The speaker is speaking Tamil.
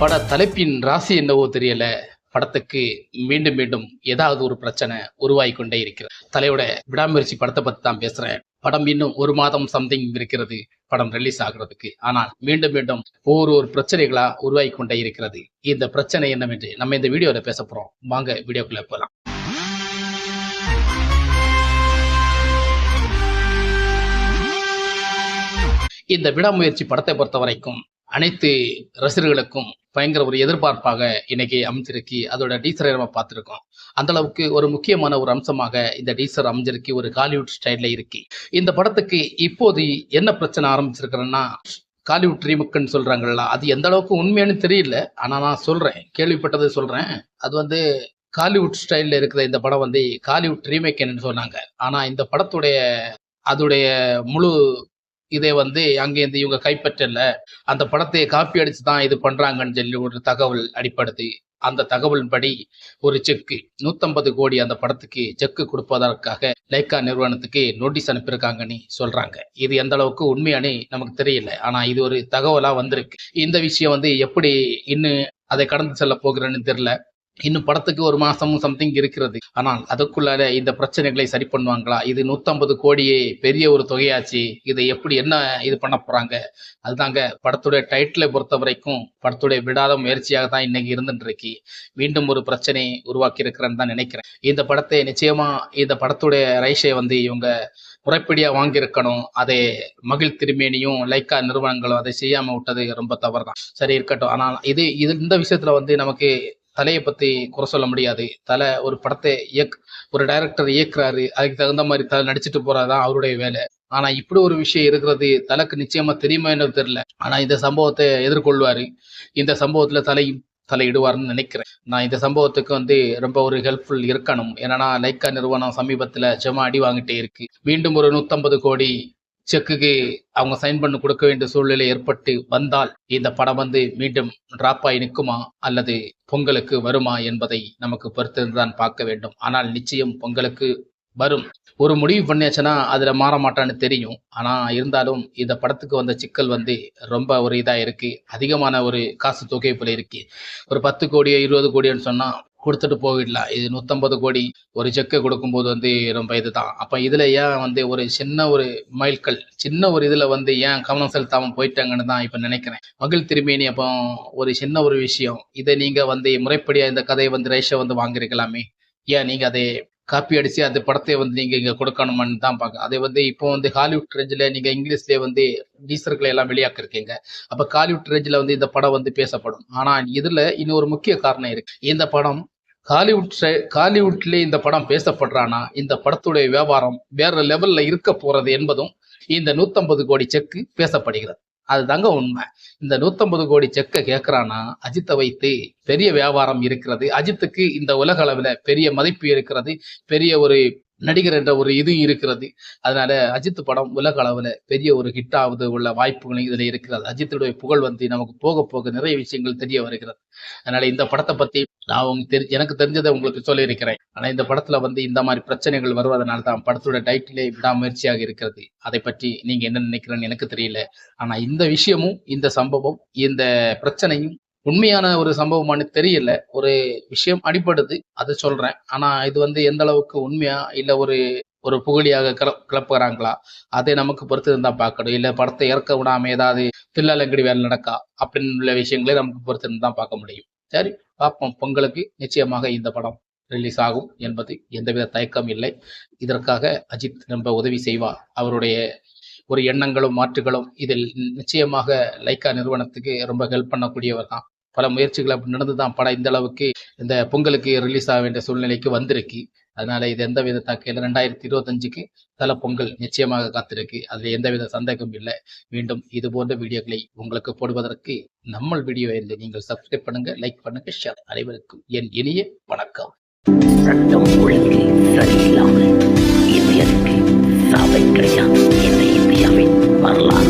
பட தலைப்பின் ராசி என்னவோ தெரியல. படத்துக்கு மீண்டும் மீண்டும் ஏதாவது ஒரு பிரச்சனை உருவாகி கொண்டே இருக்கிறது. தலையோட விடாமுயற்சி படத்தை பத்தி தான் பேசுறேன். படம் இன்னும் ஒரு மாதம் சம்திங் இருக்கிறது. படம் ரிலீஸ் ஆகுறதுக்கு. ஆனால் மீண்டும் மீண்டும் ஒவ்வொரு ஒரு பிரச்சனைகளா உருவாகி கொண்டே இருக்கிறது. இந்த பிரச்சனை என்னவென்று நம்ம இந்த வீடியோல பேச போறோம். வாங்க வீடியோக்குள்ள போலாம். இந்த விடாமுயற்சி படத்தை பொறுத்த வரைக்கும் அனைத்து ரசிகர்களுக்கும் பயங்கர ஒரு எதிர்பார்ப்பாக இன்னைக்கு அமைஞ்சிருக்கு. அதோட டீசரை நம்ம பார்த்துருக்கோம். அந்த அளவுக்கு ஒரு முக்கியமான ஒரு அம்சமாக இந்த டீசர் அமைஞ்சிருக்கு. ஒரு காலிவுட் ஸ்டைலில் இருக்கு. இந்த படத்துக்கு இப்போது என்ன பிரச்சனை ஆரம்பிச்சிருக்கிறேன்னா காலிவுட் ரீமுக்குன்னு சொல்றாங்கல்ல அது எந்த அளவுக்கு உண்மையானு தெரியல. ஆனா நான் சொல்றேன். கேள்விப்பட்டது சொல்றேன். அது வந்து காலிவுட் ஸ்டைல்ல இருக்கிற இந்த படம் வந்து காலிவுட் என்னன்னு சொன்னாங்க. ஆனா இந்த படத்துடைய அதோடைய முழு இதை வந்து அங்கேருந்து இவங்க கைப்பற்றல. அந்த படத்தை காப்பி அடிச்சு தான் இது பண்றாங்கன்னு சொல்லி ஒரு தகவல் அடிப்படுது அந்த தகவலின்படி ஒரு செக்கு நூத்தம்பது கோடி அந்த படத்துக்கு செக்கு கொடுப்பதற்காக லைக்கா நிறுவனத்துக்கு நோட்டீஸ் அனுப்பியிருக்காங்கன்னு சொல்றாங்க. இது எந்த அளவுக்கு உண்மையானு நமக்கு தெரியல. ஆனா இது ஒரு தகவலா வந்திருக்கு. இந்த விஷயம் வந்து எப்படி இன்னும் அதை கடந்து செல்ல போகிறேன்னு தெரியல. இன்னும் படத்துக்கு ஒரு மாசமும் சம்திங் இருக்கிறது. ஆனால் அதுக்குள்ளார இந்த பிரச்சனைகளை சரி பண்ணுவாங்களா? இது நூத்தம்பது கோடியே பெரிய ஒரு தொகையாச்சு. இதை எப்படி என்ன இது பண்ண போறாங்க? அதுதாங்க படத்துடைய டைட்டிலை பொறுத்த வரைக்கும் படத்துடைய விடாத முயற்சியாக தான் இன்னைக்கு இருந்துட்டு இருக்கு மீண்டும் ஒரு பிரச்சனை உருவாக்கி இருக்கிறேன்னு தான் நினைக்கிறேன். இந்த படத்தை நிச்சயமா இந்த படத்துடைய ரைஷை வந்து இவங்க முறைப்படியாக வாங்கியிருக்கணும். அதை மகிழ் திருமேனியும் லைக்கா நிறுவனங்களும் அதை செய்யாமல் விட்டது ரொம்ப தவறு தான் சரி இருக்கட்டும். ஆனால் இது இது இந்த விஷயத்தில் வந்து நமக்கு தலையை பற்றி குறை சொல்ல முடியாது. தலை ஒரு படத்தை இயக் ஒரு டைரக்டர் இயக்குறாரு. அதுக்கு தகுந்த மாதிரி தலை நடிச்சிட்டு போறாதான் அவருடைய வேலை. ஆனா இப்படி ஒரு விஷயம் இருக்கிறது தலைக்கு நிச்சயமா தெரியுமா என்ன தெரியல. ஆனா இந்த சம்பவத்தை எதிர்கொள்வாரு. இந்த சம்பவத்துல தலையும் தலையிடுவார்னு நினைக்கிறேன். நான் இந்த சம்பவத்துக்கு வந்து ரொம்ப ஒரு ஹெல்ப்ஃபுல் இருக்கணும். ஏன்னா லைக்கா நிறுவனம் சமீபத்தில் ஜமா அடி வாங்கிட்டே இருக்கு. மீண்டும் ஒரு நூத்தம்பது கோடி செக்குக்கு அவங்க சைன் பண்ணி கொடுக்க வேண்டிய சூழ்நிலை ஏற்பட்டு வந்தால் இந்த படம் வந்து மீண்டும் டிராப் ஆகி நிற்குமா? அல்லது பொங்கலுக்கு வருமா என்பதை நமக்கு பொறுத்திருந்துதான் பார்க்க வேண்டும். ஆனால் நிச்சயம் பொங்கலுக்கு வரும். ஒரு முடிவு பண்ணியாச்சுன்னா அதில் மாற மாட்டான்னு தெரியும். ஆனால் இருந்தாலும் இந்த படத்துக்கு வந்த சிக்கல் வந்து ரொம்ப ஒரு இதாக இருக்குது அதிகமான ஒரு காசு தொகை போல இருக்குது ஒரு பத்து கோடியோ இருபது கோடியோன்னு சொன்னால் கொடுத்துட்டு போயிடலாம். இது நூத்தம்பது கோடி ஒரு செக்கை கொடுக்கும்போது வந்து ரொம்ப இதுதான். அப்ப இதுல ஏன் வந்து ஒரு சின்ன ஒரு மைல்கல் சின்ன ஒரு இதுல வந்து ஏன் கவனம் செலுத்தாம போயிட்டாங்கன்னு தான் இப்ப நினைக்கிறேன். மகிழ் திருமேனி அப்போ ஒரு சின்ன ஒரு விஷயம். இதை நீங்க வந்து முறைப்படியா இந்த கதையை வந்து ரேஷை வந்து வாங்கிருக்கலாமே ஏன் நீங்க அதை காப்பி அடிச்சு அந்த படத்தை வந்து நீங்க இங்க கொடுக்கணுமான்னு தான் பார்க்க அதை வந்து இப்போ வந்து ஹாலிவுட் ரேஞ்சில் நீங்க இங்கிலீஷ்லேயே வந்து டீசர்களை எல்லாம் வெளியாக்கிருக்கீங்க. அப்ப ஹாலிவுட் ரேஞ்சில் வந்து இந்த படம் வந்து பேசப்படும். ஆனா இதுல இன்னொரு முக்கிய காரணம் இருக்கு. இந்த படம் ஹாலிவுட் ஹாலிவுட்லேயே இந்த படம் பேசப்படுறானா இந்த படத்துடைய வியாபாரம் வேற லெவல்ல இருக்க போறது என்பதும் இந்த நூத்தம்பது கோடி செக்கு பேசப்படுகிறது. அதுதாங்க உண்மை. இந்த நூத்தம்பது கோடி செக்கை கேட்கறானா அஜித்தை வைத்து பெரிய வியாபாரம் இருக்கிறது. அஜித்துக்கு இந்த உலக அளவில் பெரிய மதிப்பு இருக்கிறது. பெரிய ஒரு நடிகர் என்ற ஒரு இது இருக்கிறது. அதனால அஜித் படம் உலக அளவில் பெரிய ஒரு ஹிட் ஆகுது உள்ள வாய்ப்புகளும் இதில் இருக்கிறது. அஜித்துடைய புகழ் வந்து நமக்கு போக போக நிறைய விஷயங்கள் தெரிய வருகிறது. அதனால இந்த படத்தை பத்தி நான் உங்க தெரி எனக்கு தெரிஞ்சதை உங்களுக்கு சொல்லியிருக்கிறேன். ஆனால் இந்த படத்துல வந்து இந்த மாதிரி பிரச்சனைகள் வருவதனால தான் படத்தோட டைட்டிலே விடாமுயற்சியாக இருக்கிறது. அதை பற்றி நீங்க என்ன நினைக்கிறேன்னு எனக்கு தெரியல. ஆனா இந்த விஷயமும் இந்த சம்பவம் இந்த பிரச்சனையும் உண்மையான ஒரு சம்பவமானு தெரியல. ஒரு விஷயம் அடிப்படுது அதை சொல்றேன். ஆனா இது வந்து எந்த அளவுக்கு உண்மையா இல்ல ஒரு ஒரு புகழியாக கிள கிளப்புறாங்களா? அதை நமக்கு பொறுத்து இருந்தா பார்க்கணும். இல்ல படத்தை இறக்க விடாம ஏதாவது தில்லாலங்கடி வேலை நடக்கா? அப்படின்னு உள்ள விஷயங்களே நமக்கு பொறுத்து இருந்தா பார்க்க முடியும். சரி பார்ப்போம். பொங்கலுக்கு நிச்சயமாக இந்த படம் ரிலீஸ் ஆகும் என்பது எந்தவித தயக்கம் இல்லை. இதற்காக அஜித் ரொம்ப உதவி செய்வார். அவருடைய ஒரு எண்ணங்களும் மாற்றுகளும் இதில் நிச்சயமாக லைக்கா நிறுவனத்துக்கு ரொம்ப ஹெல்ப் பண்ணக்கூடியவர் தான். பல முயற்சிகள் அப்படி நடந்து தான் படம் இந்த அளவுக்கு இந்த பொங்கலுக்கு ரிலீஸ் ஆக வேண்டிய சூழ்நிலைக்கு வந்திருக்கு. அதனால இது எந்த வித தாக்கையில் ரெண்டாயிரத்தி இருபத்தஞ்சுக்கு தல பொங்கல் நிச்சயமாக காத்திருக்கு. அதில் எந்தவித சந்தேகமும் இல்லை. மீண்டும் இது போன்ற வீடியோக்களை உங்களுக்கு போடுவதற்கு நம்ம வீடியோ என்று நீங்கள் சப்ஸ்கிரைப் பண்ணுங்க லைக் பண்ணுங்க ஷேர் அனைவருக்கும் என் இனிய வணக்கம். சட்டம் ஒழுங்கு சரியில்லாமல் இந்தியருக்கு சாவை கிடையாது. parlar